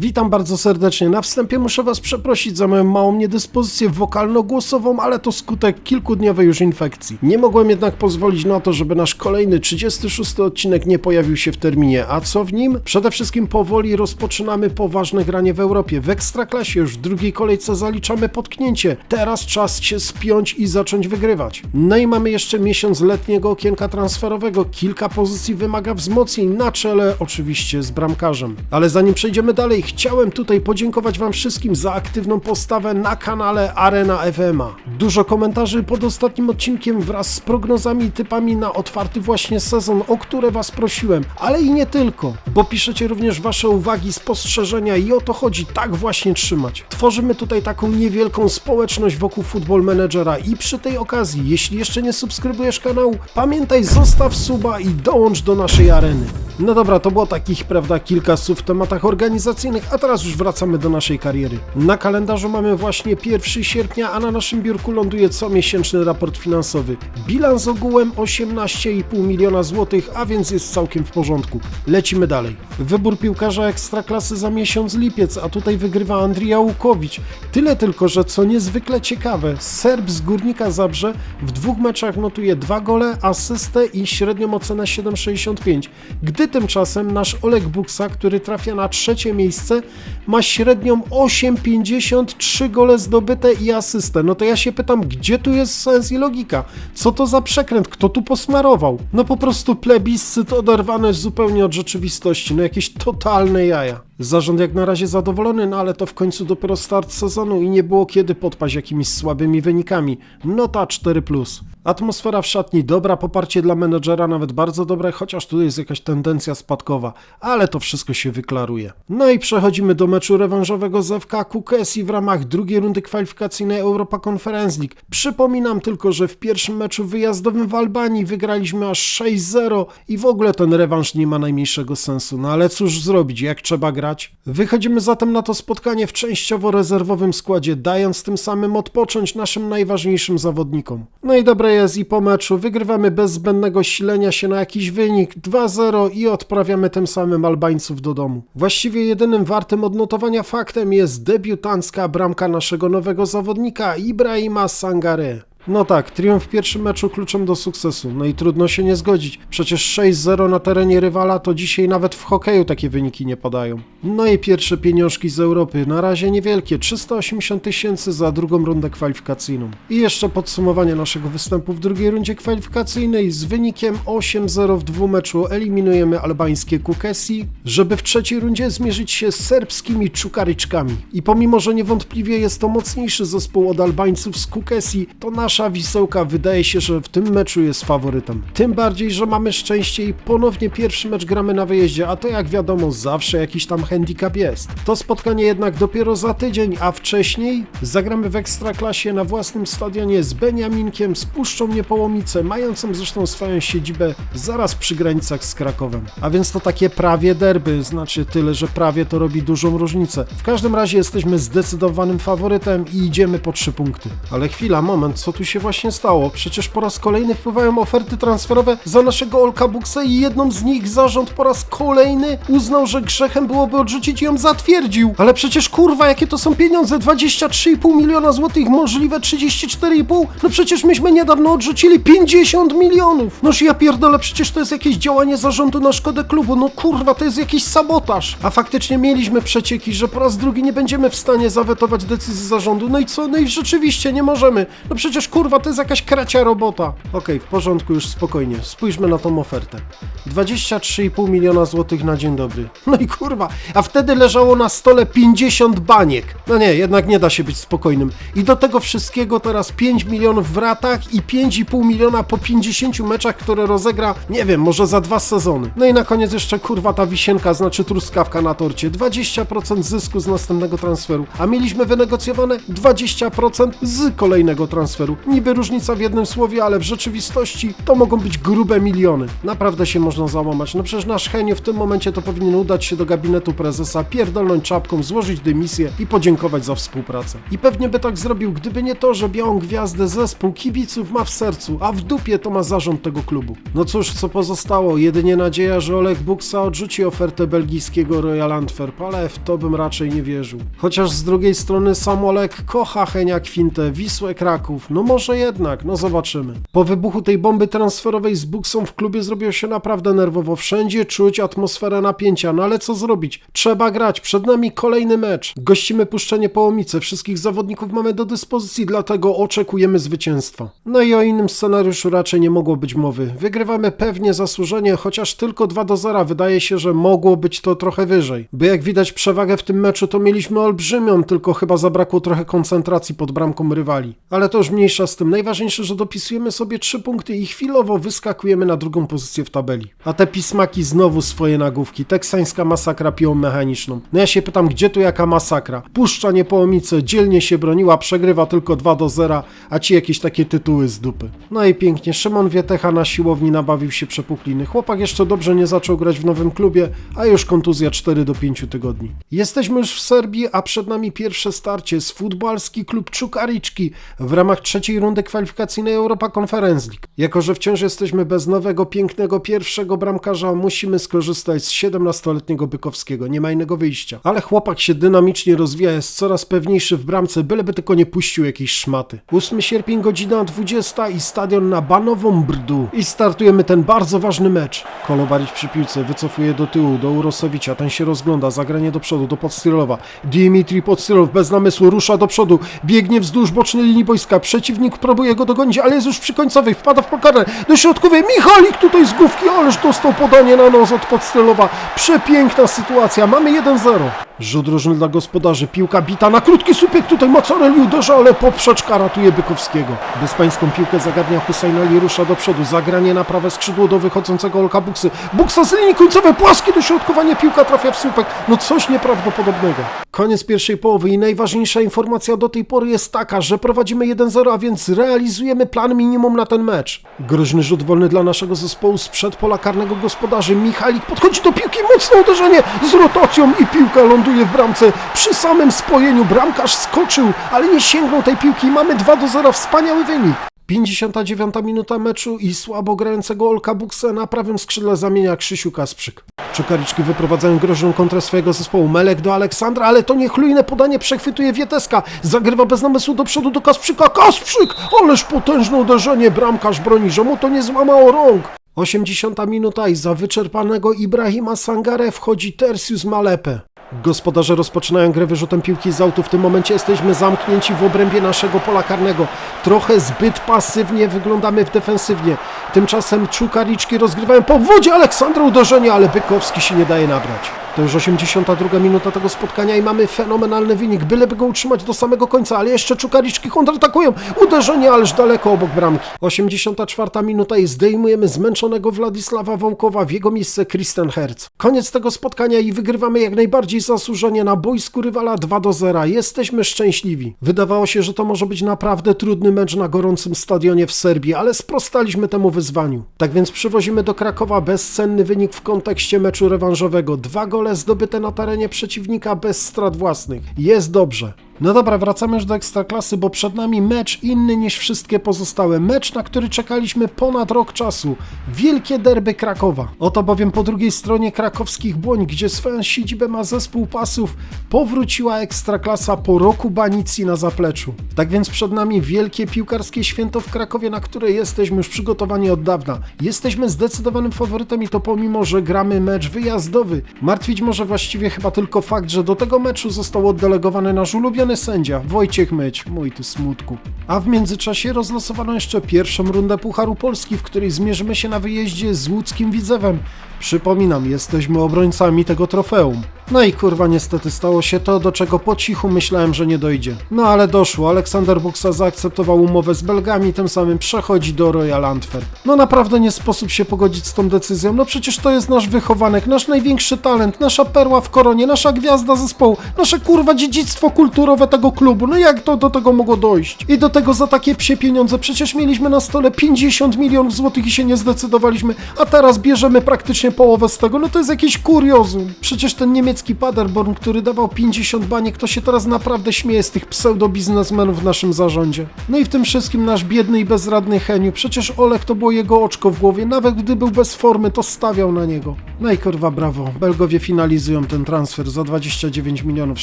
Witam bardzo serdecznie. Na wstępie muszę Was przeprosić za moją małą niedyspozycję wokalno-głosową, ale to skutek kilkudniowej już infekcji. Nie mogłem jednak pozwolić na to, żeby nasz kolejny 36 odcinek nie pojawił się w terminie. A co w nim? Przede wszystkim powoli rozpoczynamy poważne granie w Europie. W Ekstraklasie już w drugiej kolejce zaliczamy potknięcie. Teraz czas się spiąć i zacząć wygrywać. No i mamy jeszcze miesiąc letniego okienka transferowego. Kilka pozycji wymaga wzmocnień, na czele oczywiście z bramkarzem. Ale zanim przejdziemy dalej, chciałem tutaj podziękować Wam wszystkim za aktywną postawę na kanale Arena FMA. Dużo komentarzy pod ostatnim odcinkiem wraz z prognozami i typami na otwarty właśnie sezon, o które Was prosiłem, ale i nie tylko, bo piszecie również Wasze uwagi, spostrzeżenia i o to chodzi, tak właśnie trzymać. Tworzymy tutaj taką niewielką społeczność wokół Football Managera i przy tej okazji, jeśli jeszcze nie subskrybujesz kanału, pamiętaj, zostaw suba i dołącz do naszej areny. No dobra, to było takich, prawda, kilka słów w tematach organizacyjnych, a teraz już wracamy do naszej kariery. Na kalendarzu mamy właśnie 1 sierpnia, a na naszym biurku ląduje comiesięczny raport finansowy. Bilans ogółem 18,5 miliona złotych, a więc jest całkiem w porządku. Lecimy dalej. Wybór piłkarza ekstraklasy za miesiąc lipiec, a tutaj wygrywa Andrija Łukowicz. Tyle tylko, że co niezwykle ciekawe, Serb z Górnika Zabrze w dwóch meczach notuje dwa gole, asystę i średnią ocenę 7,65. Gdy tymczasem nasz Oleg Buksa, który trafia na trzecie miejsce, ma średnią 8,53 gole zdobyte i asystę. No to ja się pytam, gdzie tu jest sens i logika? Co to za przekręt? Kto tu posmarował? No po prostu plebiscyt oderwany zupełnie od rzeczywistości. No jakieś totalne jaja. Zarząd jak na razie zadowolony, no ale to w końcu dopiero start sezonu i nie było kiedy podpaść jakimiś słabymi wynikami. Nota 4+. Atmosfera w szatni dobra, poparcie dla menedżera nawet bardzo dobre, chociaż tu jest jakaś tendencja spadkowa, ale to wszystko się wyklaruje. No i przechodzimy do meczu rewanżowego z FK Kukesi w ramach drugiej rundy kwalifikacyjnej Europa Conference League. Przypominam tylko, że w pierwszym meczu wyjazdowym w Albanii wygraliśmy aż 6-0 i w ogóle ten rewanż nie ma najmniejszego sensu. No ale cóż zrobić, jak trzeba grać? Wychodzimy zatem na to spotkanie w częściowo rezerwowym składzie, dając tym samym odpocząć naszym najważniejszym zawodnikom. No i dobre jest i po meczu wygrywamy bez zbędnego silenia się na jakiś wynik 2-0 i odprawiamy tym samym Albańców do domu. Właściwie jedynym wartym odnotowania faktem jest debiutancka bramka naszego nowego zawodnika Ibrahima Sangare. No tak, triumf w pierwszym meczu kluczem do sukcesu. No i trudno się nie zgodzić. Przecież 6-0 na terenie rywala to dzisiaj nawet w hokeju takie wyniki nie padają. No i pierwsze pieniążki z Europy. Na razie niewielkie, 380 tysięcy za drugą rundę kwalifikacyjną. I jeszcze podsumowanie naszego występu w drugiej rundzie kwalifikacyjnej. Z wynikiem 8-0 w dwumeczu eliminujemy albańskie Kukesi, żeby w trzeciej rundzie zmierzyć się z serbskimi Czukaryczkami. I pomimo, że niewątpliwie jest to mocniejszy zespół od Albańców z Kukesi, to nasza wydaje się, że w tym meczu jest faworytem. Tym bardziej, że mamy szczęście i ponownie pierwszy mecz gramy na wyjeździe, a to jak wiadomo zawsze jakiś tam handicap jest. To spotkanie jednak dopiero za tydzień, a wcześniej zagramy w Ekstraklasie na własnym stadionie z Beniaminkiem, z Puszczą Niepołomice, mającym zresztą swoją siedzibę zaraz przy granicach z Krakowem. A więc to takie prawie derby, znaczy tyle, że prawie to robi dużą różnicę. W każdym razie jesteśmy zdecydowanym faworytem i idziemy po trzy punkty. Ale chwila, moment, co tu się właśnie stało? Przecież po raz kolejny wpływają oferty transferowe za naszego Olka Buksa i jedną z nich zarząd po raz kolejny uznał, że grzechem byłoby odrzucić i ją zatwierdził. Ale przecież kurwa, jakie to są pieniądze? 23,5 miliona złotych, możliwe 34,5? No przecież myśmy niedawno odrzucili 50 milionów. Noż ja pierdolę, przecież to jest jakieś działanie zarządu na szkodę klubu. No kurwa, to jest jakiś sabotaż. A faktycznie mieliśmy przecieki, że po raz drugi nie będziemy w stanie zawetować decyzji zarządu. No i co? No i rzeczywiście nie możemy. No przecież kurwa, to jest jakaś kracia robota. Okej, w porządku, już spokojnie. Spójrzmy na tą ofertę. 23,5 miliona złotych na dzień dobry. No i kurwa, a wtedy leżało na stole 50 baniek. No nie, jednak nie da się być spokojnym. I do tego wszystkiego teraz 5 milionów w ratach i 5,5 miliona po 50 meczach, które rozegra, nie wiem, może za dwa sezony. No i na koniec jeszcze kurwa ta wisienka, znaczy truskawka na torcie. 20% zysku z następnego transferu, a mieliśmy wynegocjowane 20% z kolejnego transferu. Niby różnica w jednym słowie, ale w rzeczywistości to mogą być grube miliony. Naprawdę się można załamać. No przecież nasz Heniu w tym momencie to powinien udać się do gabinetu prezesa, pierdolnąć czapką, złożyć dymisję i podziękować za współpracę. I pewnie by tak zrobił, gdyby nie to, że Białą Gwiazdę zespół kibiców ma w sercu, a w dupie to ma zarząd tego klubu. No cóż, co pozostało? Jedynie nadzieja, że Oleg Buksa odrzuci ofertę belgijskiego Royal Antwerp, ale w to bym raczej nie wierzył. Chociaż z drugiej strony sam Oleg kocha Henia Kwintę, Wisłę Kraków, no może jednak, no zobaczymy. Po wybuchu tej bomby transferowej z Buksą w klubie zrobiło się naprawdę nerwowo. Wszędzie czuć atmosferę napięcia, no ale co zrobić? Trzeba grać, przed nami kolejny mecz. Gościmy puszczenie połomice, wszystkich zawodników mamy do dyspozycji, dlatego oczekujemy zwycięstwa. No i o innym scenariuszu raczej nie mogło być mowy. Wygrywamy pewnie zasłużenie, chociaż tylko 2 do 0. Wydaje się, że mogło być to trochę wyżej. By jak widać przewagę w tym meczu to mieliśmy olbrzymią, tylko chyba zabrakło trochę koncentracji pod bramką rywali. Ale to już mniejsza z tym. Najważniejsze, że dopisujemy sobie 3 punkty i chwilowo wyskakujemy na drugą pozycję w tabeli. A te pismaki znowu swoje nagłówki. Teksańska masakra piłą mechaniczną. No ja się pytam, gdzie tu jaka masakra? Puszcza niepołomice, dzielnie się broniła, przegrywa tylko 2 do 0, a ci jakieś takie tytuły z dupy. No i pięknie, Szymon Wietecha na siłowni nabawił się przepuchliny. Chłopak jeszcze dobrze nie zaczął grać w nowym klubie, a już kontuzja 4 do 5 tygodni. Jesteśmy już w Serbii, a przed nami pierwsze starcie z futbalski klub Czukariczki w ramach trzeciej rundy kwalifikacyjnej Europa Conference League. Jako, że wciąż jesteśmy bez nowego, pięknego pierwszego bramkarza, musimy skorzystać z 17-letniego Bykowskiego. Nie ma innego wyjścia. Ale chłopak się dynamicznie rozwija, jest coraz pewniejszy w bramce, byleby tylko nie puścił jakiejś szmaty. 8 sierpień, godzina 20 i stadion na Banową Brdu. I startujemy ten bardzo ważny mecz. Kolobarić przy piłce, wycofuje do tyłu, do Urosowicza, ten się rozgląda, zagranie do przodu, do Podstyrowa. Dimitri Podstyrow bez namysłu rusza do przodu, biegnie wzdłuż bocznej linii boiska, przeciwnik próbuje go dogonić, ale jest już przy końcowej, wpada w pokarę, do środkowej, Michalik tutaj z główki, ależ dostał podanie na nos od Podstyrowa. Przepiękna sytuacja, mamy 1-0. Rzut różny dla gospodarzy, piłka bita na krótki słupek, tutaj Macarelli uderza, ale poprzeczka ratuje Bykowskiego. Bezpańską piłkę zagarnia Hussein Ali, rusza do przodu, zagranie na prawe skrzydło do wychodzącego Olka Buksy. Buksa z linii końcowej, płaskie dośrodkowanie, piłka trafia w słupek, no coś nieprawdopodobnego. Koniec pierwszej połowy i najważniejsza informacja do tej pory jest taka, że prowadzimy 1-0, a więc realizujemy plan minimum na ten mecz. Groźny rzut wolny dla naszego zespołu sprzed pola karnego gospodarzy. Michalik podchodzi do piłki, mocne uderzenie z rotacją i piłka ląduje w bramce. Przy samym spojeniu bramkarz skoczył, ale nie sięgnął tej piłki mamy 2 do 0, wspaniały wynik. 59 minuta meczu i słabo grającego Olka Buksa na prawym skrzydle zamienia Krzysiu Kasprzyk. Czukariczki wyprowadzają groźną kontrę swojego zespołu. Melek do Aleksandra, ale to niechlujne podanie przechwytuje Wieteska. Zagrywa bez namysłu do przodu do Kasprzyka. Kasprzyk! Ależ potężne uderzenie. Bramkarz broni, że mu to nie złamało rąk. 80 minuta i za wyczerpanego Ibrahima Sangare wchodzi Tersius Malepe. Gospodarze rozpoczynają grę wyrzutem piłki z autu. W tym momencie jesteśmy zamknięci w obrębie naszego pola karnego. Trochę zbyt pasywnie wyglądamy w defensywnie. Tymczasem Czukariczki rozgrywają po wodzie Aleksandra uderzenie, ale Bykowski się nie daje nabrać. To już 82 minuta tego spotkania i mamy fenomenalny wynik. Byleby go utrzymać do samego końca, ale jeszcze Czukariczki kontratakują. Uderzenie, ależ daleko obok bramki. 84 minuta i zdejmujemy zmęczonego Władysława Wołkowa w jego miejsce Christian Herz. Koniec tego spotkania i wygrywamy jak najbardziej zasłużenie na boisku rywala 2 do 0. Jesteśmy szczęśliwi. Wydawało się, że to może być naprawdę trudny mecz na gorącym stadionie w Serbii, ale sprostaliśmy temu wyzwaniu. Tak więc przywozimy do Krakowa bezcenny wynik w kontekście meczu rewanżowego. Dwa gole zdobyte na terenie przeciwnika bez strat własnych. Jest dobrze. No dobra, wracamy już do Ekstraklasy, bo przed nami mecz inny niż wszystkie pozostałe. Mecz, na który czekaliśmy ponad rok czasu. Wielkie derby Krakowa. Oto bowiem po drugiej stronie krakowskich błoń, gdzie swoją siedzibę ma zespół pasów, powróciła Ekstraklasa po roku banicji na zapleczu. Tak więc przed nami wielkie piłkarskie święto w Krakowie, na które jesteśmy już przygotowani od dawna. Jesteśmy zdecydowanym faworytem i to pomimo, że gramy mecz wyjazdowy. Martwić może właściwie chyba tylko fakt, że do tego meczu został oddelegowany nasz ulubiony sędzia, Wojciech Myć, mój ty smutku. A w międzyczasie rozlosowano jeszcze pierwszą rundę Pucharu Polski, w której zmierzymy się na wyjeździe z łódzkim Widzewem. Przypominam, jesteśmy obrońcami tego trofeum. No i kurwa niestety stało się to, do czego po cichu myślałem, że nie dojdzie. No ale doszło, Aleksander Buksa zaakceptował umowę z Belgami, tym samym przechodzi do Royal Antwerp. No naprawdę nie sposób się pogodzić z tą decyzją, no przecież to jest nasz wychowanek, nasz największy talent, nasza perła w koronie, nasza gwiazda zespołu, nasze kurwa dziedzictwo kulturowe tego klubu, no jak to do tego mogło dojść? I do tego za takie psie pieniądze, przecież mieliśmy na stole 50 milionów złotych i się nie zdecydowaliśmy, a teraz bierzemy praktycznie połowę z tego, no to jest jakiś kuriozum. Przecież ten niemiecki Paderborn, który dawał 50 baniek, to się teraz naprawdę śmieje z tych pseudo-biznesmenów w naszym zarządzie. No i w tym wszystkim nasz biedny i bezradny Heniu, przecież Olek to było jego oczko w głowie, nawet gdy był bez formy, to stawiał na niego. No i kurwa brawo, Belgowie finalizują ten transfer za 29 milionów, z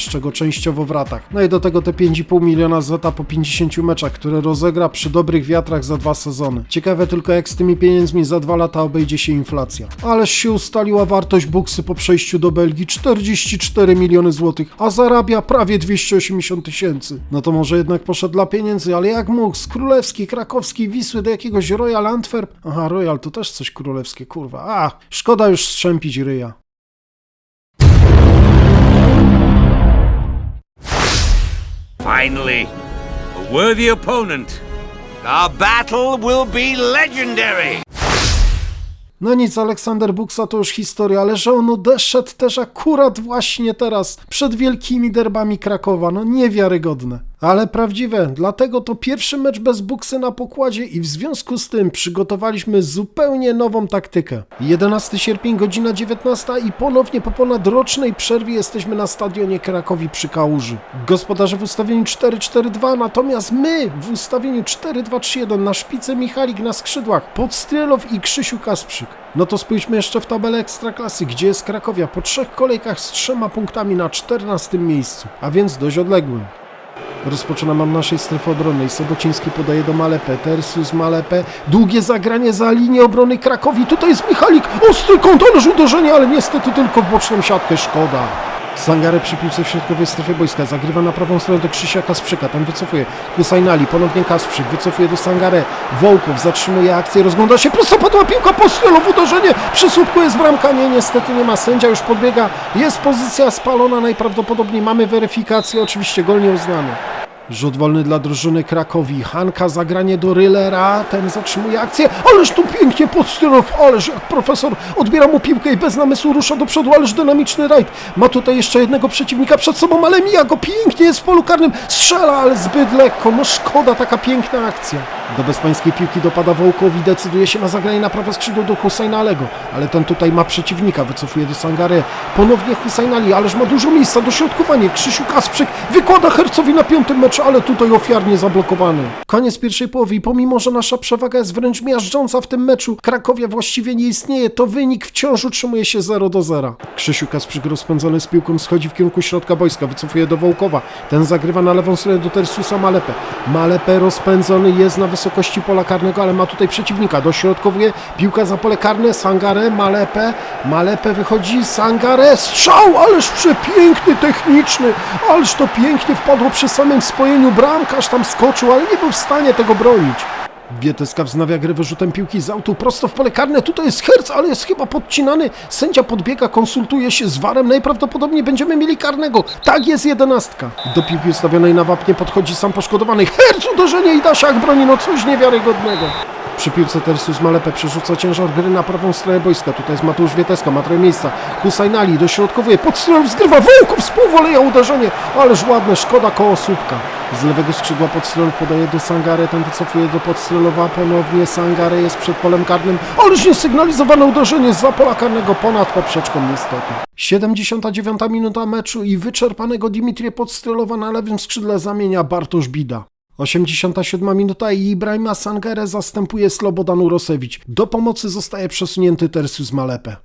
czego częściowo w ratach. No i do tego te 5,5 miliona zeta po 50 meczach, które rozegra przy dobrych wiatrach za dwa sezony. Ciekawe tylko jak z tymi pieniędzmi za dwa lata obejdzie się inflacja. Ależ się ustaliła wartość buksy po przejściu do Belgii 44 miliony złotych, a zarabia prawie 280 tysięcy. No to może jednak poszedł dla pieniędzy, ale jak mógł z królewskiej, krakowskiej Wisły do jakiegoś Royal Antwerp? Aha, Royal to też coś królewskie, kurwa. A, szkoda już strzępić ryja. Finally, a worthy opponent. Our battle will be legendary. No nic, Aleksander Buksa to już historia, ale że on odeszedł też akurat właśnie teraz, przed wielkimi derbami Krakowa, no niewiarygodne. Ale prawdziwe, dlatego to pierwszy mecz bez Buksy na pokładzie i w związku z tym przygotowaliśmy zupełnie nową taktykę. 11 sierpień, godzina 19 i ponownie po ponadrocznej przerwie jesteśmy na stadionie Krakowi przy Kałuży. Gospodarze w ustawieniu 4-4-2, natomiast my w ustawieniu 4-2-3-1 na szpicy Michalik na skrzydłach, Podstrylow i Krzysiu Kasprzyk. No to spójrzmy jeszcze w tabelę Ekstraklasy, gdzie jest Krakowia po trzech kolejkach z trzema punktami na 14 miejscu, a więc dość odległym. Rozpoczynam od naszej strefy obronnej. Sobociński podaje do Malepę. Tersius Malepę. Długie zagranie za linię obrony Krakowi. Tutaj jest Michalik. Ostry kąt, ależ uderzenie, ale niestety tylko w boczną siatkę. Szkoda. Sangare przy piłce w środkowej strefie boiska. Zagrywa na prawą stronę do Krzysia Kasprzyka. Tam wycofuje. Husajnali. Ponownie Kasprzyk. Wycofuje do Sangare. Wołków zatrzymuje akcję. Rozgląda się. Prosto padła piłka. Postrzelow uderzenie. Przy słupku jest bramka. Nie, niestety nie ma. Sędzia już podbiega. Jest pozycja spalona. Najprawdopodobniej mamy weryfikację. Oczywiście gol nieuznany. Rzut wolny dla drużyny Krakowi. Hanka zagranie do Rylera. Ten zatrzymuje akcję. Ależ tu pięknie Podstyrow. Ależ jak profesor odbiera mu piłkę i bez namysłu rusza do przodu. Ależ dynamiczny rajd. Ma tutaj jeszcze jednego przeciwnika przed sobą, ale mija go pięknie. Jest w polu karnym. Strzela, ale zbyt lekko. No szkoda, taka piękna akcja. Do bezpańskiej piłki dopada Wołkowi. Decyduje się na zagranie na prawe skrzydło do Husajnalego. Ale ten tutaj ma przeciwnika. Wycofuje do Sangare. Ponownie Husajnali. Ależ ma dużo miejsca. Dośrodkowanie. Krzysiu Kasprzyk wykłada Hercowi na piątym meczu, ale tutaj ofiarnie zablokowany. Koniec pierwszej połowy i pomimo, że nasza przewaga jest wręcz miażdżąca w tym meczu, Krakowia właściwie nie istnieje, to wynik wciąż utrzymuje się 0 do 0. Krzysiu Kasprzyk rozpędzony z piłką schodzi w kierunku środka boiska, wycofuje do Wołkowa. Ten zagrywa na lewą stronę do Tersusa Malepę. Malepę rozpędzony jest na wysokości pola karnego, ale ma tutaj przeciwnika. Dośrodkowuje piłka za pole karne, Sangare, Malepę. Malepę wychodzi, Sangare, strzał, ależ przepiękny, techniczny, ależ to pięknie wpadło przy samym spojeniu. Bramkarz tam skoczył, ale nie był w stanie tego bronić. Wieteska wznawia grę wyrzutem piłki z autu prosto w pole karne. Tutaj jest Herc, ale jest chyba podcinany. Sędzia podbiega, konsultuje się z warem. Najprawdopodobniej będziemy mieli karnego. Tak jest jedenastka. Do piłki ustawionej na wapnie podchodzi sam poszkodowany. Herc uderzenie i Dasiak broni. No coś niewiarygodnego. Przy piłce Tersus Malepę przerzuca ciężar gry na prawą stronę boiska. Tutaj jest Mateusz Wieteska, ma trochę miejsca. Husajnali dośrodkowuje, pod stroną zgrywa Wołków z uderzenie. Ależ ładne, szkoda koło słupka. Z lewego skrzydła Podstrelów podaje do Sangare, ten wycofuje do Podstrelowa ponownie. Sangare jest przed polem karnym. Ależ niesygnalizowane uderzenie za pola karnego ponad poprzeczką niestety. 79 minuta meczu i wyczerpanego Dimitrię Podstrelowa na lewym skrzydle zamienia Bartosz Bida. 87 minuta i Ibrahima Sangare zastępuje Slobodan Urosewicz. Do pomocy zostaje przesunięty Tersius Malepę.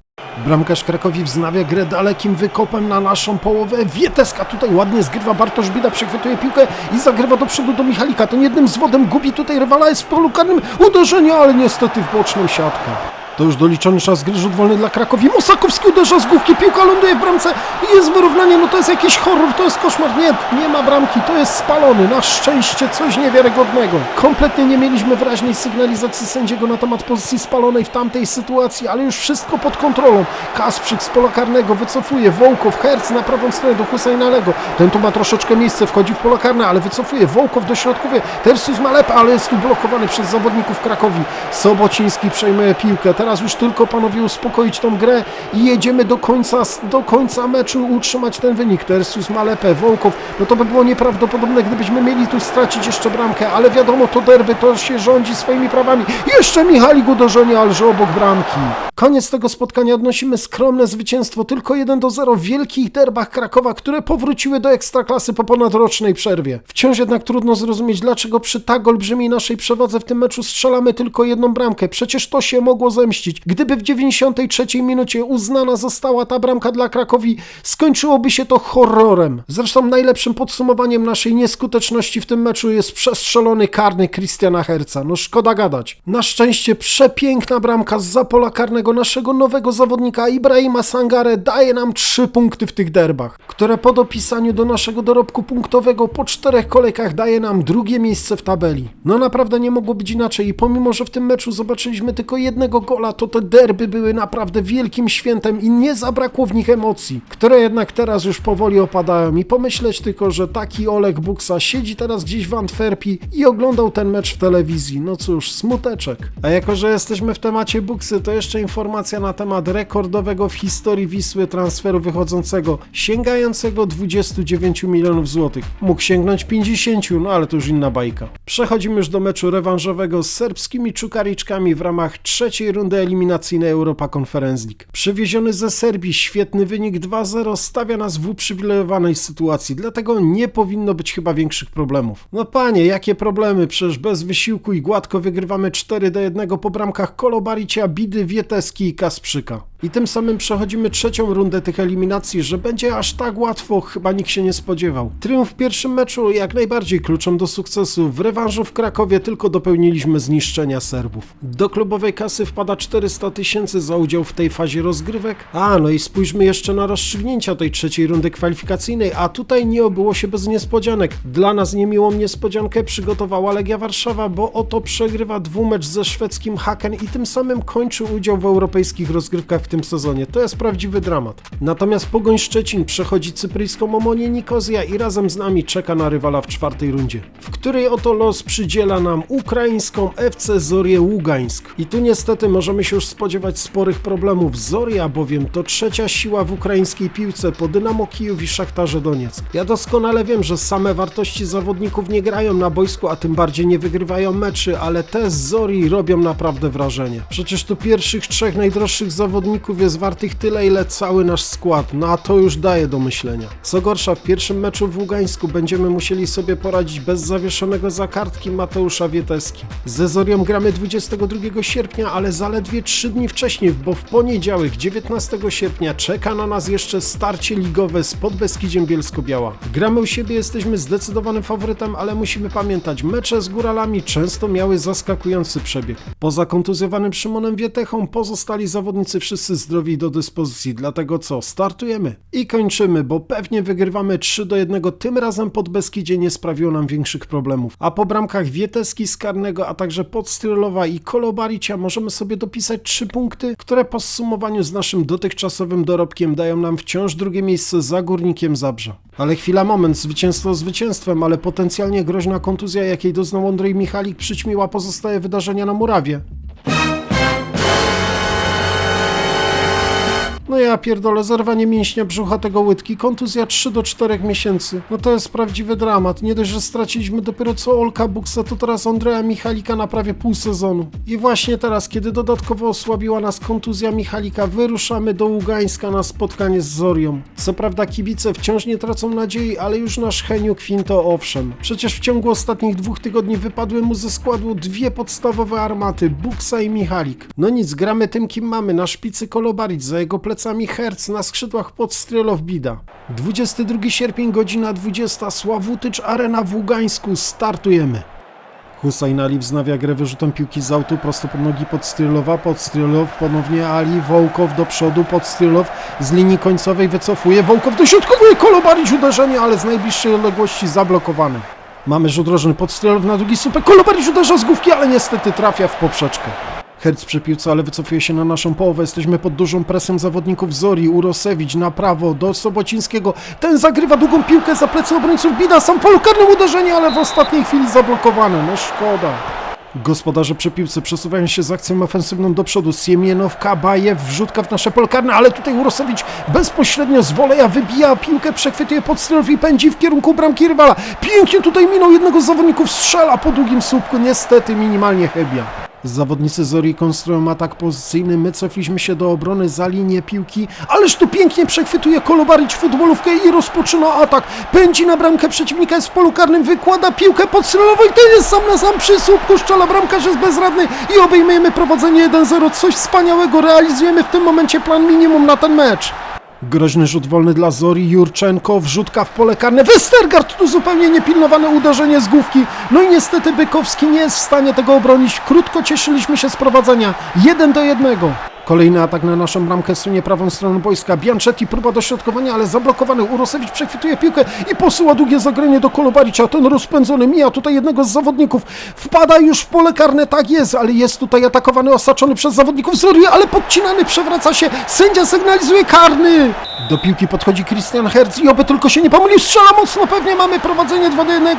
Bramkarz Krakowi wznawia grę dalekim wykopem na naszą połowę. Wieteska tutaj ładnie zgrywa, Bartosz Bida przechwytuje piłkę i zagrywa do przodu do Michalika. Ten jednym zwodem gubi tutaj rywala, jest w polu karnym uderzenie, ale niestety w boczną siatkę. To już doliczony czas gry, rzut wolny dla Krakowi. Mosakowski uderza z główki, piłka ląduje w bramce i jest wyrównanie. No to jest jakiś horror, to jest koszmar. Nie, nie ma bramki, to jest spalony. Na szczęście coś niewiarygodnego. Kompletnie nie mieliśmy wyraźnej sygnalizacji sędziego na temat pozycji spalonej w tamtej sytuacji, ale już wszystko pod kontrolą. Kasprzyk z pola karnego wycofuje, Wołkow, Herc na prawą stronę do Husajnalego. Ten tu ma troszeczkę miejsce, wchodzi w pole karne, ale wycofuje, Wołkow dośrodkuje, Tersus ma lepę, ale jest tu blokowany przez zawodników Krakowi. Sobociński przejmuje piłkę, teraz już tylko panowie uspokoić tą grę i jedziemy do końca, do końca meczu utrzymać ten wynik. Tersus ma lepę, Wołkow, no to by było nieprawdopodobne, gdybyśmy mieli tu stracić jeszcze bramkę, ale wiadomo, to derby, to się rządzi swoimi prawami. Jeszcze Michalik uderzenie, ależ obok bramki. Koniec tego spotkania odnosimy skromne zwycięstwo, tylko 1 do 0 w wielkich derbach Krakowa, które powróciły do ekstraklasy po ponadrocznej przerwie. Wciąż jednak trudno zrozumieć, dlaczego przy tak olbrzymiej naszej przewodze w tym meczu strzelamy tylko jedną bramkę. Przecież to się mogło zemścić. Gdyby w 93 minucie uznana została ta bramka dla Krakowi, skończyłoby się to horrorem. Zresztą najlepszym podsumowaniem naszej nieskuteczności w tym meczu jest przestrzelony karny Christiana Herca. No szkoda gadać. Na szczęście przepiękna bramka z zapola karnego naszego nowego zawodnika Ibrahima Sangare daje nam trzy punkty w tych derbach, które po dopisaniu do naszego dorobku punktowego po czterech kolejkach daje nam drugie miejsce w tabeli. No naprawdę nie mogło być inaczej i pomimo, że w tym meczu zobaczyliśmy tylko jednego gola, to te derby były naprawdę wielkim świętem i nie zabrakło w nich emocji, które jednak teraz już powoli opadają i pomyśleć tylko, że taki Oleg Buksa siedzi teraz gdzieś w Antwerpii i oglądał ten mecz w telewizji. No cóż, smuteczek. A jako, że jesteśmy w temacie Buksy, to jeszcze informacja na temat rekordowego w historii Wisły transferu wychodzącego, sięgającego 29 milionów złotych. Mógł sięgnąć 50, no ale to już inna bajka. Przechodzimy już do meczu rewanżowego z serbskimi czukariczkami w ramach trzeciej rundy eliminacyjnej Europa Conference League. Przywieziony ze Serbii świetny wynik 2-0 stawia nas w uprzywilejowanej sytuacji, dlatego nie powinno być chyba większych problemów. No panie, jakie problemy? Przecież bez wysiłku i gładko wygrywamy 4 do 1 po bramkach Kolobaricia, Bidy, Wieteski i Kasprzyka. I tym samym przechodzimy trzecią rundę tych eliminacji, że będzie aż tak łatwo, chyba nikt się nie spodziewał. Triumf w pierwszym meczu jak najbardziej kluczem do sukcesu. W rewanżu w Krakowie tylko dopełniliśmy zniszczenia Serbów. Do klubowej kasy wpada 400 tysięcy za udział w tej fazie rozgrywek. A, no i spójrzmy jeszcze na rozstrzygnięcia tej trzeciej rundy kwalifikacyjnej, a tutaj nie obyło się bez niespodzianek. Dla nas niemiłą niespodziankę przygotowała Legia Warszawa, bo oto przegrywa dwumecz ze szwedzkim Haken i tym samym kończy udział w europejskich rozgrywkach w tym sezonie. To jest prawdziwy dramat. Natomiast Pogoń Szczecin przechodzi cypryjską Omonię Nikozja i razem z nami czeka na rywala w czwartej rundzie, w której oto los przydziela nam ukraińską FC Zorię Ługańsk. I tu niestety możemy się już spodziewać sporych problemów. Zoria bowiem to trzecia siła w ukraińskiej piłce po Dynamo Kijów i Szachtarze Donieck. Ja doskonale wiem, że same wartości zawodników nie grają na boisku, a tym bardziej nie wygrywają meczy, ale te z Zorii robią naprawdę wrażenie. Przecież tu pierwszych trzech najdroższych zawodników jest wartych tyle, ile cały nasz skład, no a to już daje do myślenia. Co gorsza, w pierwszym meczu w Ługańsku będziemy musieli sobie poradzić bez zawieszonego za kartki Mateusza Wieteski. Ze Zorią gramy 22 sierpnia, ale zaledwie 3 dni wcześniej, bo w poniedziałek 19 sierpnia czeka na nas jeszcze starcie ligowe z Podbeskidziem Bielsko-Biała. Gramy u siebie, jesteśmy zdecydowanym faworytem, ale musimy pamiętać, mecze z góralami często miały zaskakujący przebieg. Poza kontuzjowanym Szymonem Wietechą pozostali zawodnicy wszyscy zdrowi i do dyspozycji, dlatego co, startujemy i kończymy, bo pewnie wygrywamy 3 do 1, tym razem pod Beskidzie nie sprawiło nam większych problemów. A po bramkach Wieteski z karnego, a także Podstrylowa i Kolobaricia możemy sobie dopisać 3 punkty, które po zsumowaniu z naszym dotychczasowym dorobkiem dają nam wciąż drugie miejsce za Górnikiem Zabrze. Ale chwila, moment, zwycięstwo zwycięstwem, ale potencjalnie groźna kontuzja, jakiej doznał Andrzej Michalik, przyćmiła pozostałe wydarzenia na murawie. No ja pierdolę, zerwanie mięśnia brzucha tego łydki, kontuzja 3 do 4 miesięcy. No to jest prawdziwy dramat. Nie dość, że straciliśmy dopiero co Olka Buksa, to teraz Andrzeja Michalika na prawie pół sezonu. I właśnie teraz, kiedy dodatkowo osłabiła nas kontuzja Michalika, wyruszamy do Ługańska na spotkanie z Zorią. Co prawda kibice wciąż nie tracą nadziei, ale już nasz Heniu Kwinto owszem. Przecież w ciągu ostatnich dwóch tygodni wypadły mu ze składu dwie podstawowe armaty, Buksa i Michalik. No nic, gramy tym kim mamy, na szpicy Kolobaric, za jego plecami Herc, na skrzydłach Podstrylow Bida. 22 sierpień, godzina 20, Sławutycz Arena w Ługańsku, startujemy. Hussein Ali wznawia grę wyrzutem piłki z autu prosto pod nogi pod Strylowa, pod Strylow, ponownie Ali, Wołkow do przodu, pod Strylow, z linii końcowej wycofuje, Wołkow dośrodkowuje, Kolobarić uderzenie, ale z najbliższej odległości zablokowany. Mamy rzut rożny pod Strylow na długi słupek, Kolobarić uderza z główki, ale niestety trafia w poprzeczkę. Herc przy piłce, ale wycofuje się na naszą połowę. Jesteśmy pod dużą presją zawodników Zori. Urosewicz na prawo do Sobocińskiego. Ten zagrywa długą piłkę za plecy obrońców. Bida sam polu karnym uderzenie, ale w ostatniej chwili zablokowane. No szkoda. Gospodarze przy piłce przesuwają się z akcją ofensywną do przodu. Siemienow, Kabajew, wrzutka w nasze pole karne, ale tutaj Urosewicz bezpośrednio z woleja wybija piłkę, przechwytuje pod strzelów i pędzi w kierunku bramki rywala. Pięknie tutaj minął jednego z zawodników, strzela po długim słupku, niestety minimalnie chybia. Zawodnicy Zori konstruują atak pozycyjny, my cofliśmy się do obrony za linię piłki, ależ tu pięknie przechwytuje Kolobarić futbolówkę i rozpoczyna atak. Pędzi na bramkę przeciwnika, jest w polu karnym, wykłada piłkę pod i ten jest sam na sam przy słupku, strzela bramkarz jest bezradny i obejmujemy prowadzenie 1-0. Coś wspaniałego, realizujemy w tym momencie plan minimum na ten mecz. Groźny rzut wolny dla Zori, Jurczenko, wrzutka w pole karne, Westergaard, tu zupełnie niepilnowane uderzenie z główki, no i niestety Bykowski nie jest w stanie tego obronić, krótko cieszyliśmy się z prowadzenia, 1 do 1. Kolejny atak na naszą bramkę sunie prawą stroną boiska. Bianchetti próba dośrodkowania, ale zablokowany. Urosewicz przechwytuje piłkę i posyła długie zagranie do Kolobaricia. Ten rozpędzony mija tutaj jednego z zawodników. Wpada już w pole karne, tak jest, ale jest tutaj atakowany, osaczony przez zawodników Zori, ale podcinany, przewraca się. Sędzia sygnalizuje karny. Do piłki podchodzi Christian Herz i oby tylko się nie pomylił. Strzela mocno, pewnie mamy prowadzenie 2 do 1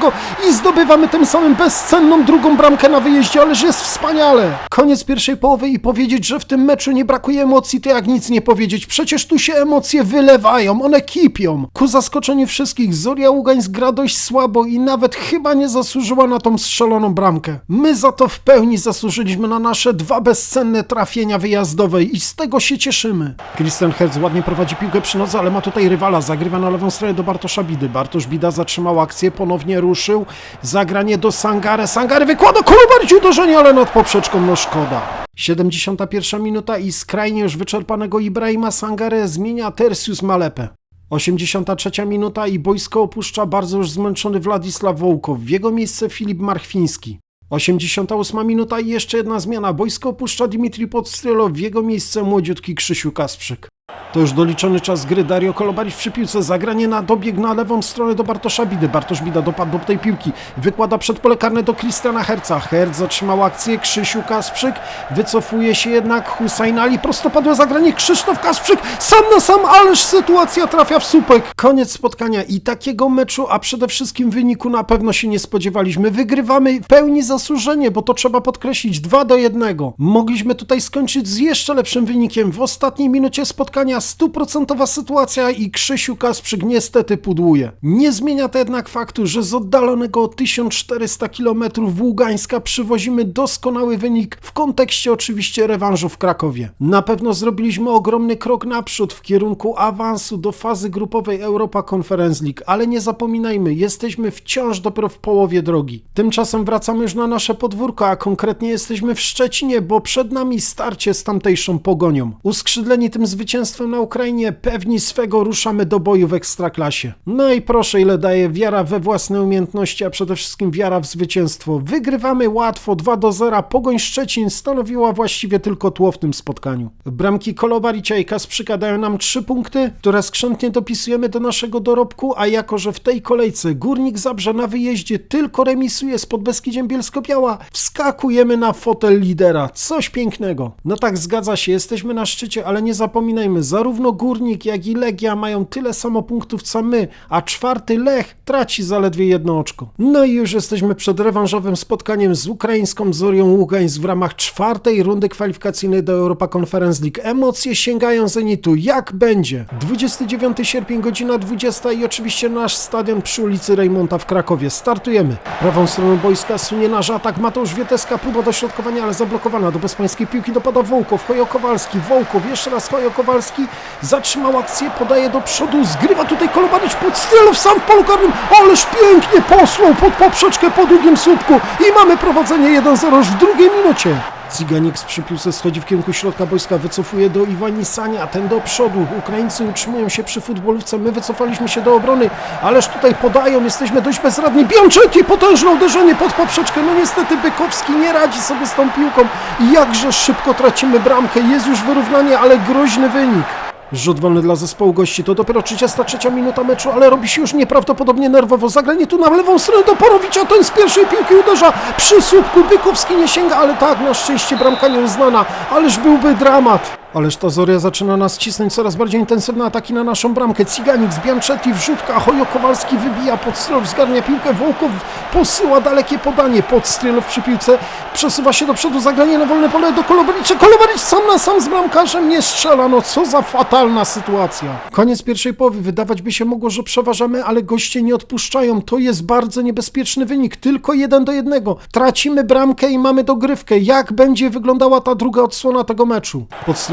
i zdobywamy tym samym bezcenną drugą bramkę na wyjeździe, ależ jest wspaniale. Koniec pierwszej połowy i powiedzieć, że w tym meczu nie brakuje emocji, to jak nic nie powiedzieć. Przecież tu się emocje wylewają, one kipią. Ku zaskoczeniu wszystkich, Zoria Ługańsk gra dość słabo i nawet chyba nie zasłużyła na tą strzeloną bramkę. My za to w pełni zasłużyliśmy na nasze dwa bezcenne trafienia wyjazdowe i z tego się cieszymy. Christian Herz ładnie prowadzi piłkę przy ale ma tutaj rywala, zagrywa na lewą stronę do Bartosza Bidy. Bartosz Bida zatrzymał akcję, ponownie ruszył, zagranie do Sangare, Sangare wykłada Kolobarić uderzenie, ale nad poprzeczką, no szkoda. 71 minuta i skrajnie już wyczerpanego Ibrahima Sangare zmienia Tersius Malepę. 83 minuta i boisko opuszcza bardzo już zmęczony Władysław Wołkow. W jego miejsce Filip Marchwiński. 88 minuta i jeszcze jedna zmiana. Boisko opuszcza Dimitri Podstrylow. W jego miejsce młodziutki Krzysiu Kasprzyk. To już doliczony czas gry. Dario Kolobarić przy piłce. Zagranie na dobieg na lewą stronę do Bartosza Bidy. Bartosz Bida dopadł do tej piłki. Wykłada przed pole karne do Christiana Herca. Herc zatrzymał akcję. Krzysiu Kasprzyk. Wycofuje się jednak Hussein Ali. Prostopadłe zagranie. Krzysztof Kasprzyk. Sam na sam, ależ sytuacja trafia w słupek. Koniec spotkania i takiego meczu, a przede wszystkim wyniku na pewno się nie spodziewaliśmy. Wygrywamy w pełni zasłużenie, bo to trzeba podkreślić. 2 do 1. Mogliśmy tutaj skończyć z jeszcze lepszym wynikiem. W ostatniej minucie spotkania stuprocentowa sytuacja i Krzysiu Kasprzyk niestety pudłuje. Nie zmienia to jednak faktu, że z oddalonego o 1400 km Ługańska przywozimy doskonały wynik w kontekście oczywiście rewanżu w Krakowie. Na pewno zrobiliśmy ogromny krok naprzód w kierunku awansu do fazy grupowej Europa Conference League, ale nie zapominajmy, jesteśmy wciąż dopiero w połowie drogi. Tymczasem wracamy już na nasze podwórko, a konkretnie jesteśmy w Szczecinie, bo przed nami starcie z tamtejszą pogonią. Uskrzydleni tym zwycięstwem na Ukrainie, pewni swego ruszamy do boju w Ekstraklasie. No i proszę, ile daje wiara we własne umiejętności, a przede wszystkim wiara w zwycięstwo. Wygrywamy łatwo, 2 do 0. Pogoń Szczecin stanowiła właściwie tylko tło w tym spotkaniu. Bramki Kolobaricia i Kasprzyka dają nam 3 punkty, które skrzętnie dopisujemy do naszego dorobku, a jako, że w tej kolejce Górnik Zabrze na wyjeździe tylko remisuje z Podbeskidziem Bielsko-Biała, wskakujemy na fotel lidera. Coś pięknego. No tak, zgadza się, jesteśmy na szczycie, ale nie zapominajmy, zarówno Górnik, jak i Legia mają tyle samo punktów co my, a czwarty Lech traci zaledwie jedno oczko. No i już jesteśmy przed rewanżowym spotkaniem z ukraińską Zorią Ługańsk w ramach czwartej rundy kwalifikacyjnej do Europa Conference League. Emocje sięgają zenitu. Jak będzie? 29 sierpień, godzina 20 i oczywiście nasz stadion przy ulicy Rejmonta w Krakowie. Startujemy. Prawą stroną boiska sunie nasz atak Mateusz Wieteska, próba dośrodkowania, ale zablokowana. Do bezpańskiej piłki dopada Wołkow, Hojo Kowalski, Wołkow, jeszcze raz Hojo Kowalski, zatrzymał akcję, podaje do przodu, zgrywa tutaj Kolobanić pod Strzelow sam w polu karnym, ależ pięknie posłał pod poprzeczkę po długim słupku i mamy prowadzenie 1-0 już w drugiej minucie. Ciganix przy piłce schodzi w kierunku środka boiska, wycofuje do Iwani Sania, ten do przodu. Ukraińcy utrzymują się przy futbolówce, my wycofaliśmy się do obrony, ależ tutaj podają, jesteśmy dość bezradni. Bianchetti, potężne uderzenie pod poprzeczkę, no niestety Bykowski nie radzi sobie z tą piłką jakże szybko tracimy bramkę. Jest już wyrównanie, ale groźny wynik. Rzut wolny dla zespołu gości, to dopiero 33 minuta meczu, ale robi się już nieprawdopodobnie nerwowo. Zagranie tu na lewą stronę do Porowicza, ten z pierwszej piłki uderza przy słupku. Bykowski nie sięga, ale tak, na szczęście bramka nieuznana, ależ byłby dramat. Ależ ta Zoria zaczyna nas cisnąć coraz bardziej intensywne ataki na naszą bramkę. Ciganik z Bianchetti wrzutka, Hojo Kowalski wybija pod Strzelow, zgarnia piłkę, Wołkow posyła dalekie podanie pod Strzelow przy piłce, przesuwa się do przodu, zagranie na wolne pole do Kolobaricza, Kolobaric sam na sam z bramkarzem nie strzela, no co za fatalna sytuacja. Koniec pierwszej połowy, wydawać by się mogło, że przeważamy, ale goście nie odpuszczają, to jest bardzo niebezpieczny wynik, tylko jeden do jednego. Tracimy bramkę i mamy dogrywkę. Jak będzie wyglądała ta druga odsłona tego meczu?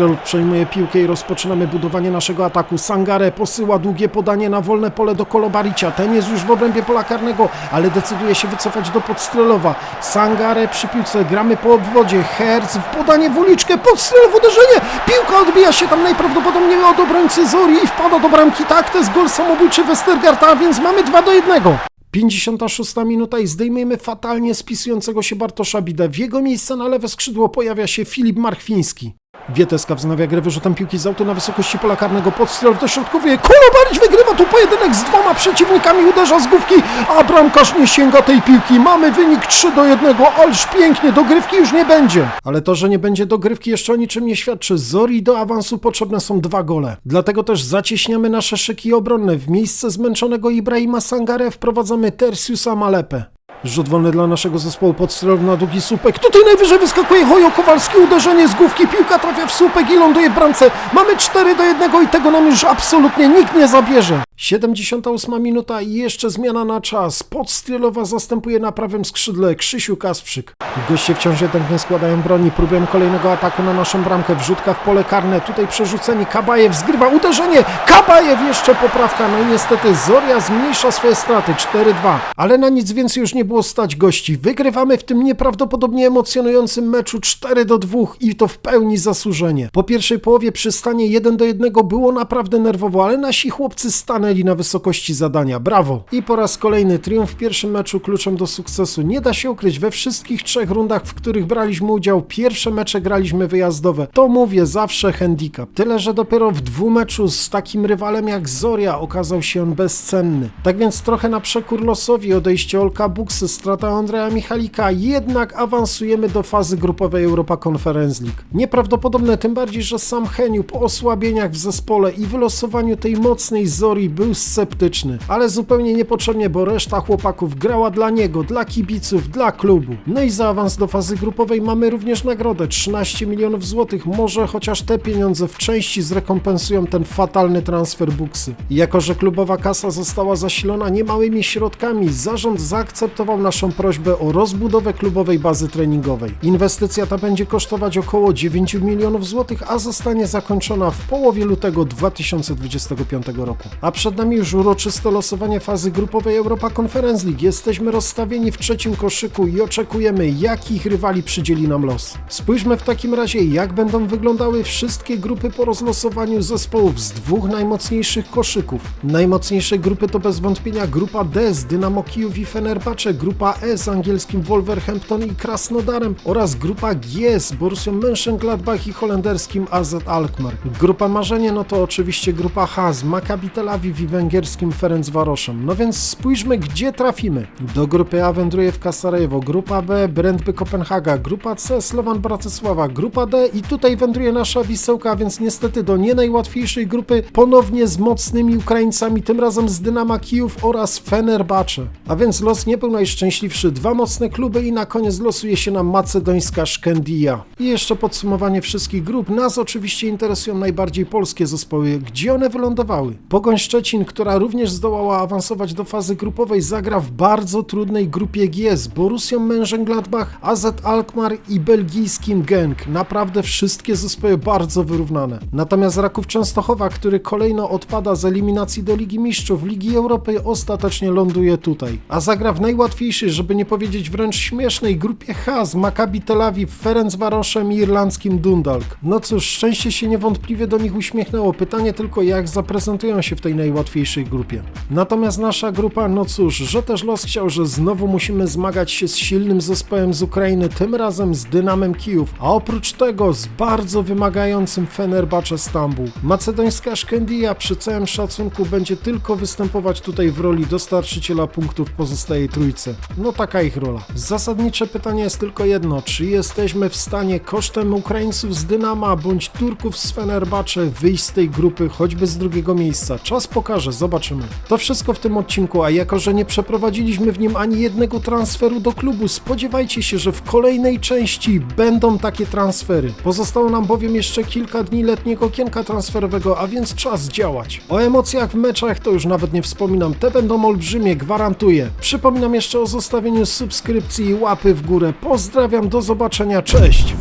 Podstrzelów przejmuje piłkę i rozpoczynamy budowanie naszego ataku. Sangare posyła długie podanie na wolne pole do Kolobaricia. Ten jest już w obrębie pola karnego, ale decyduje się wycofać do Podstrelowa. Sangare przy piłce, gramy po obwodzie. Herz w podanie w uliczkę, Podstrelow uderzenie! Piłka odbija się tam najprawdopodobniej od obrońcy Zori i wpada do bramki. Tak, to jest gol samobójczy Westergarta, więc mamy 2 do 1. 56 minuta i zdejmujemy fatalnie spisującego się Bartosza Bidę. W jego miejsce na lewe skrzydło pojawia się Filip Marchwiński. Wieteska wznawia grę wyrzutem piłki z autu na wysokości pola karnego. Podstrzel dośrodkowuje. Kolobarić wygrywa tu pojedynek z dwoma przeciwnikami. Uderza z główki, a bramkarz nie sięga tej piłki. Mamy wynik 3 do 1. Ależ pięknie, dogrywki już nie będzie. Ale to, że nie będzie dogrywki jeszcze o niczym nie świadczy. Zori do awansu potrzebne są dwa gole. Dlatego też zacieśniamy nasze szyki obronne. W miejsce zmęczonego Ibrahima Sangare wprowadzamy Tersiusa Malepę. Rzut wolny dla naszego zespołu podstrzelony na długi słupek. Tutaj najwyżej wyskakuje Hojo Kowalski. Uderzenie z główki. Piłka trafia w słupek i ląduje w bramce. Mamy 4 do 1 i tego nam już absolutnie nikt nie zabierze. 78 minuta i jeszcze zmiana na czas. Podstrzelowa zastępuje na prawym skrzydle Krzysiu Kasprzyk. Goście wciąż jednak nie składają broni. Próbują kolejnego ataku na naszą bramkę. Wrzutka w pole karne. Tutaj przerzucenie. Kabajew zgrywa uderzenie. Kabajew jeszcze poprawka. No i niestety Zoria zmniejsza swoje straty. 4-2. Ale na nic więcej już nie było stać gości. Wygrywamy w tym nieprawdopodobnie emocjonującym meczu 4 do 2 i to w pełni zasłużenie. Po pierwszej połowie przy stanie 1 do 1 było naprawdę nerwowo, ale nasi chłopcy stanęli na wysokości zadania. Brawo! I po raz kolejny triumf w pierwszym meczu kluczem do sukcesu. Nie da się ukryć, we wszystkich trzech rundach, w których braliśmy udział, pierwsze mecze graliśmy wyjazdowe. To mówię, zawsze handicap. Tyle, że dopiero w dwumeczu z takim rywalem jak Zoria okazał się on bezcenny. Tak więc trochę na przekór losowi odejście Olka Buksy, strata Andrea Michalika, jednak awansujemy do fazy grupowej Europa Conference League. Nieprawdopodobne, tym bardziej, że sam Heniu po osłabieniach w zespole i wylosowaniu tej mocnej Zori był sceptyczny, ale zupełnie niepotrzebnie, bo reszta chłopaków grała dla niego, dla kibiców, dla klubu. No i za awans do fazy grupowej mamy również nagrodę 13 milionów złotych. Może chociaż te pieniądze w części zrekompensują ten fatalny transfer Buksy. Jako, że klubowa kasa została zasilona niemałymi środkami, zarząd zaakceptował naszą prośbę o rozbudowę klubowej bazy treningowej. Inwestycja ta będzie kosztować około 9 milionów złotych, a zostanie zakończona w połowie lutego 2025 roku. A przed nami już uroczyste losowanie fazy grupowej Europa Conference League. Jesteśmy rozstawieni w trzecim koszyku i oczekujemy, jakich rywali przydzieli nam los. Spójrzmy w takim razie, jak będą wyglądały wszystkie grupy po rozlosowaniu zespołów z dwóch najmocniejszych koszyków. Najmocniejsze grupy to bez wątpienia grupa D z Dynamo Kijów i Fenerbahce, grupa E z angielskim Wolverhampton i Krasnodarem oraz grupa G z Borussią Mönchengladbach i holenderskim AZ Alkmaar. Grupa marzenie no to oczywiście grupa H z Maccabi Tel Awiw i węgierskim Ferencvaroszem. No więc spójrzmy, gdzie trafimy. Do grupy A wędruje w Sarajewo, grupa B Brentby Kopenhaga, grupa C Slovan Bratysława, grupa D i tutaj wędruje nasza Wisełka, więc niestety do nie najłatwiejszej grupy ponownie z mocnymi Ukraińcami, tym razem z Dynama Kijów oraz Fenerbahce. A więc los nie był najszczęśliwszy, dwa mocne kluby i na koniec losuje się nam macedońska Szkendia. I jeszcze podsumowanie wszystkich grup. Nas oczywiście interesują najbardziej polskie zespoły. Gdzie one wylądowały? Pogoń Szczecin Szczecin, która również zdołała awansować do fazy grupowej, zagra w bardzo trudnej grupie G z Borussią Mönchengladbach, AZ Alkmaar i belgijskim Genk. Naprawdę wszystkie zespoły bardzo wyrównane. Natomiast Raków Częstochowa, który kolejno odpada z eliminacji do Ligi Mistrzów, Ligi Europy ostatecznie ląduje tutaj. A zagra w najłatwiejszej, żeby nie powiedzieć wręcz śmiesznej grupie H z Maccabi Tel Awiw, Ferencvaroszem i irlandzkim Dundalk. No cóż, szczęście się niewątpliwie do nich uśmiechnęło. Pytanie tylko jak zaprezentują się w tej najłatwiejszej grupie. Natomiast nasza grupa, no cóż, że też los chciał, że znowu musimy zmagać się z silnym zespołem z Ukrainy, tym razem z Dynamem Kijów, a oprócz tego z bardzo wymagającym Fenerbahce Stambuł. Macedońska Szkendia przy całym szacunku będzie tylko występować tutaj w roli dostarczyciela punktów pozostałej trójce. No taka ich rola. Zasadnicze pytanie jest tylko jedno, czy jesteśmy w stanie kosztem Ukraińców z Dynama bądź Turków z Fenerbahce wyjść z tej grupy choćby z drugiego miejsca. Czas pokaże, zobaczymy. To wszystko w tym odcinku, a jako, że nie przeprowadziliśmy w nim ani jednego transferu do klubu, spodziewajcie się, że w kolejnej części będą takie transfery. Pozostało nam bowiem jeszcze kilka dni letniego okienka transferowego, a więc czas działać. O emocjach w meczach to już nawet nie wspominam, te będą olbrzymie, gwarantuję. Przypominam jeszcze o zostawieniu subskrypcji i łapy w górę. Pozdrawiam, do zobaczenia, cześć!